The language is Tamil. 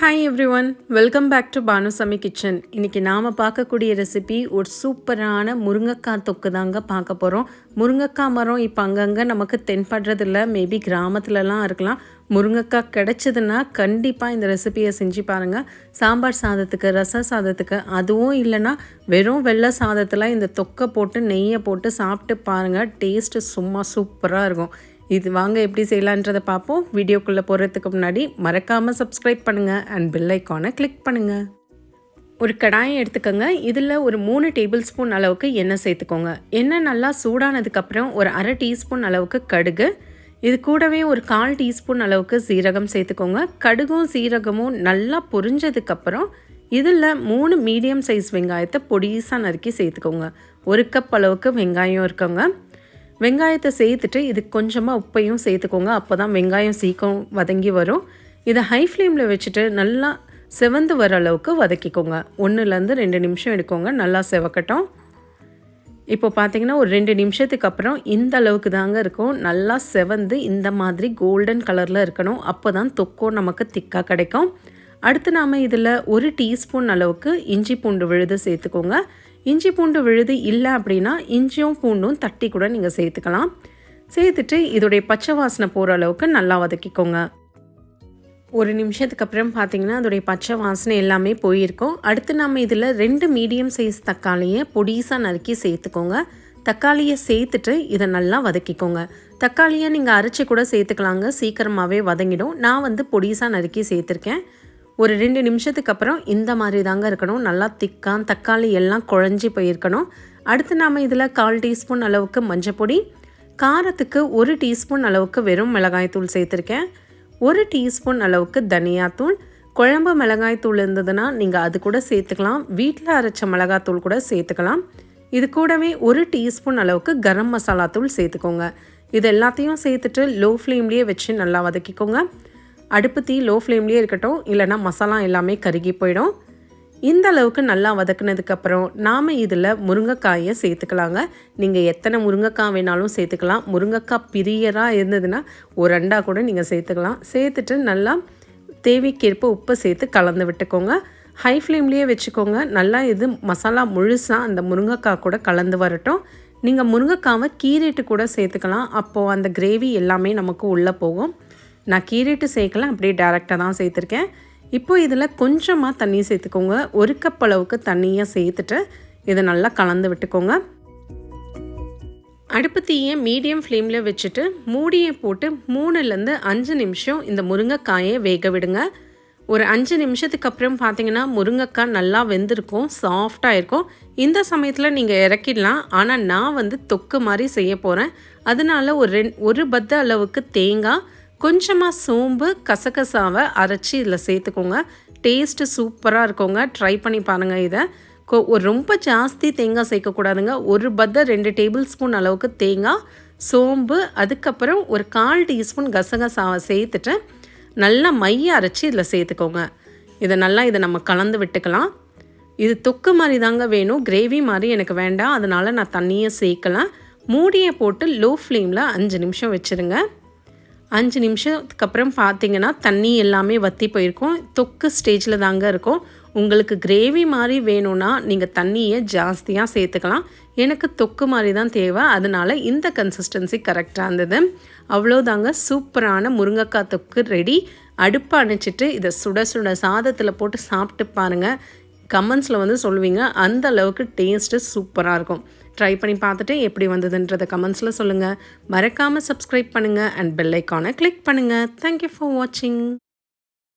Hi everyone welcome back to Banusamy kitchen இன்றைக்கி நாம் பார்க்கக்கூடிய ரெசிபி ஒரு சூப்பரான முருங்கைக்காய் தொக்கு தாங்க பார்க்க போகிறோம் முருங்கைக்காய் மரம் இப்போ அங்கங்கே நமக்கு தென்படுறதில்ல. மேபி கிராமத்துலலாம் இருக்கலாம். முருங்கைக்காய் கிடச்சிதுன்னா கண்டிப்பாக இந்த ரெசிபியை செஞ்சு பாருங்கள் சாம்பார் சாதத்துக்கு ரச சாதத்துக்கு அதுவும் இல்லைன்னா வெறும் வெள்ளை சாதத்தில் இந்த தொக்கை போட்டு நெய்யை போட்டு சாப்பிட்டு பாருங்கள் டேஸ்ட்டு சும்மா சூப்பராக இருக்கும். இது வாங்க எப்படி செய்யலான்றதை பார்ப்போம். வீடியோக்குள்ளே போகிறதுக்கு முன்னாடி மறக்காமல் சப்ஸ்கிரைப் பண்ணுங்கள் அண்ட் பெல் ஐக்கானை கிளிக் பண்ணுங்கள் ஒரு கடாயை எடுத்துக்கோங்க. இதில் ஒரு மூணு டேபிள் ஸ்பூன் அளவுக்கு எண்ணெய் சேர்த்துக்கோங்க. எண்ணெய் நல்லா சூடானதுக்கப்புறம் ஒரு அரை டீஸ்பூன் அளவுக்கு கடுகு. இது கூடவே ஒரு கால் டீஸ்பூன் அளவுக்கு சீரகம் சேர்த்துக்கோங்க. கடுகும் சீரகமும் நல்லா பொரிஞ்சதுக்கப்புறம் இதில் மூணு மீடியம் சைஸ் வெங்காயத்தை பொடிசாக நறுக்கி சேர்த்துக்கோங்க. ஒரு கப் அளவுக்கு வெங்காயம் இருக்கோங்க. வெங்காயத்தை சேர்த்துட்டு இதுக்கு கொஞ்சமாக உப்பையும் சேர்த்துக்கோங்க. அப்போ தான் வெங்காயம் சீக்கிரம் வதங்கி வரும். இதை ஹை ஃப்ளேமில் வச்சுட்டு நல்லா செவந்து வர அளவுக்கு வதக்கிக்கோங்க. ஒன்றுலேருந்து ரெண்டு நிமிஷம் எடுக்கோங்க. நல்லா செவக்கட்டும். இப்போ பார்த்தீங்கன்னா ஒரு ரெண்டு நிமிஷத்துக்கு அப்புறம் இந்த அளவுக்கு தாங்க இருக்கும். நல்லா செவந்து இந்த மாதிரி கோல்டன் கலரில் இருக்கணும். அப்போ தான் தொக்கோ நமக்கு திக்காக கிடைக்கும். அடுத்து நாம் இதில் ஒரு டீஸ்பூன் அளவுக்கு இஞ்சி பூண்டு விழுது சேர்த்துக்கோங்க. இஞ்சி பூண்டு விழுது இல்லை அப்படின்னா இஞ்சியும் பூண்டும் தட்டி கூட நீங்கள் சேர்த்துக்கலாம். சேர்த்துட்டு இதோடைய பச்சை வாசனை போகிற அளவுக்கு நல்லா வதக்கிக்கோங்க. ஒரு நிமிஷத்துக்கு அப்புறம் பார்த்தீங்கன்னா அதோடைய பச்சை வாசனை எல்லாமே போயிருக்கோம். அடுத்து நம்ம இதில் ரெண்டு மீடியம் சைஸ் தக்காளியை பொடிசாக நறுக்கி சேர்த்துக்கோங்க. தக்காளியை சேர்த்துட்டு இதை நல்லா வதக்கிக்கோங்க. தக்காளியை நீங்கள் அரைச்சி கூட சேர்த்துக்கலாங்க. சீக்கிரமாகவே வதங்கிடும். நான் வந்து பொடிசாக நறுக்கி சேர்த்துருக்கேன். ஒரு ரெண்டு நிமிஷத்துக்கு அப்புறம் இந்த மாதிரி தாங்க இருக்கணும். நல்லா திக்கான் தக்காளி எல்லாம் குழஞ்சி போயிருக்கணும். அடுத்து நாம் இதில் கால் டீஸ்பூன் அளவுக்கு மஞ்சப்பொடி காரத்துக்கு ஒரு டீஸ்பூன் அளவுக்கு வெறும் மிளகாய்த்தூள் சேர்த்துருக்கேன். ஒரு டீஸ்பூன் அளவுக்கு தனியாத்தூள் குழம்பு மிளகாய்த்தூள் இருந்ததுன்னா நீங்கள் அது கூட சேர்த்துக்கலாம். வீட்டில் அரைச்ச மிளகாத்தூள் கூட சேர்த்துக்கலாம். இது கூடவே ஒரு டீஸ்பூன் அளவுக்கு கரம் மசாலா தூள் சேர்த்துக்கோங்க. இது எல்லாத்தையும் சேர்த்துட்டு லோ ஃப்ளேம்லேயே வச்சு நல்லா வதக்கிக்கோங்க. அடுப்பு தீ லோ ஃப்ளேம்லேயே இருக்கட்டும் இல்லைனா மசாலா எல்லாமே கருகி போயிடும். இந்த அளவுக்கு நல்லா வதக்குனதுக்கப்புறம் நாம் இதில் முருங்கைக்காயை சேர்த்துக்கலாங்க. நீங்கள் எத்தனை முருங்கைக்காய் வேணாலும் சேர்த்துக்கலாம். முருங்கைக்காய் பிரியராக இருந்ததுன்னா ஒரு ரெண்டா கூட நீங்கள் சேர்த்துக்கலாம். சேர்த்துட்டு நல்லா தேவைக்கேற்ப உப்பை சேர்த்து கலந்து விட்டுக்கோங்க. ஹை ஃப்ளேம்லேயே வச்சுக்கோங்க. நல்லா இது மசாலா முழுசாக அந்த முருங்கைக்காய் கூட கலந்து வரட்டும். நீங்கள் முருங்கைக்காவை கீறிட்டு கூட சேர்த்துக்கலாம். அப்போது அந்த கிரேவி எல்லாமே நமக்கு உள்ளே போகும். நான் கீறிட்டு சேர்க்கல அப்படியே டேரெக்டாக தான் சேர்த்துருக்கேன். இப்போ இதில் கொஞ்சமாக தண்ணி சேர்த்துக்கோங்க. ஒரு கப் அளவுக்கு தண்ணியை சேர்த்துட்டு இதை நல்லா கலந்து விட்டுக்கோங்க. அடுப்பு தீயை மீடியம் ஃப்ளேமில் வச்சுட்டு மூடியை போட்டு மூணுலேருந்து அஞ்சு நிமிஷம் இந்த முருங்கைக்காயை வேக விடுங்க. ஒரு அஞ்சு நிமிஷத்துக்கு அப்புறம் பார்த்தீங்கன்னா முருங்கைக்காய் நல்லா வெந்திருக்கும் சாஃப்டாக இருக்கும். இந்த சமயத்தில் நீங்கள் இறக்கிடலாம். ஆனால் நான் வந்து தொக்கு மாதிரி செய்ய போகிறேன் அதனால ஒரு ரெண் ஒரு பத்த அளவுக்கு தேங்காய் கொஞ்சமாக சோம்பு கசகசாவை அரைச்சி இதில் சேர்த்துக்கோங்க. டேஸ்ட்டு சூப்பராக இருக்குங்க. ட்ரை பண்ணி பாருங்கள் இதை. ஒரு ரொம்ப ஜாஸ்தி தேங்காய் சேர்க்கக்கூடாதுங்க. ஒரு பத்த ரெண்டு டேபிள் ஸ்பூன் அளவுக்கு தேங்காய் சோம்பு அதுக்கப்புறம் ஒரு கால் டீஸ்பூன் கசகசாவை சேர்த்துட்டு நல்லா மைய அரைச்சி இதில் சேர்த்துக்கோங்க. இதை நல்லா இதை நம்ம கலந்து விட்டுக்கலாம். இது தொக்கு மாதிரி தாங்க வேணும். கிரேவி மாதிரி எனக்கு வேண்டாம். அதனால் நான் தண்ணியை சேர்க்கலாம் மூடியை போட்டு லோ ஃப்ளேமில் அஞ்சு நிமிஷம் வச்சுருங்க. அஞ்சு நிமிஷத்துக்கு அப்புறம் பார்த்தீங்கன்னா தண்ணி எல்லாமே வற்றி போயிருக்கும். தொக்கு ஸ்டேஜில் தாங்க இருக்கும். உங்களுக்கு கிரேவி மாதிரி வேணும்னா நீங்கள் தண்ணியை ஜாஸ்தியாக சேர்த்துக்கலாம். எனக்கு தொக்கு மாதிரி தான் தேவை. அதனால் இந்த கன்சிஸ்டன்சி கரெக்டாக இருந்தது. அவ்வளோதாங்க சூப்பரான முருங்கைக்காய் தொக்கு ரெடி அடுப்பை அணைச்சிட்டு இதை சுட சுட சாதத்தில் போட்டு சாப்பிட்டு பாருங்கள் கமெண்ட்ஸில் வந்து சொல்லுவீங்க. அந்த அளவுக்கு டேஸ்ட்டு சூப்பராக இருக்கும். ட்ரை பண்ணி பார்த்துட்டு எப்படி வந்ததுன்றதை கமெண்ட்ஸில் சொல்லுங்கள் மறக்காமல் சப்ஸ்கிரைப் பண்ணுங்கள் அண்ட் பெல் ஐக்கானை கிளிக் பண்ணுங்கள் தேங்க்யூ ஃபார் வாட்சிங்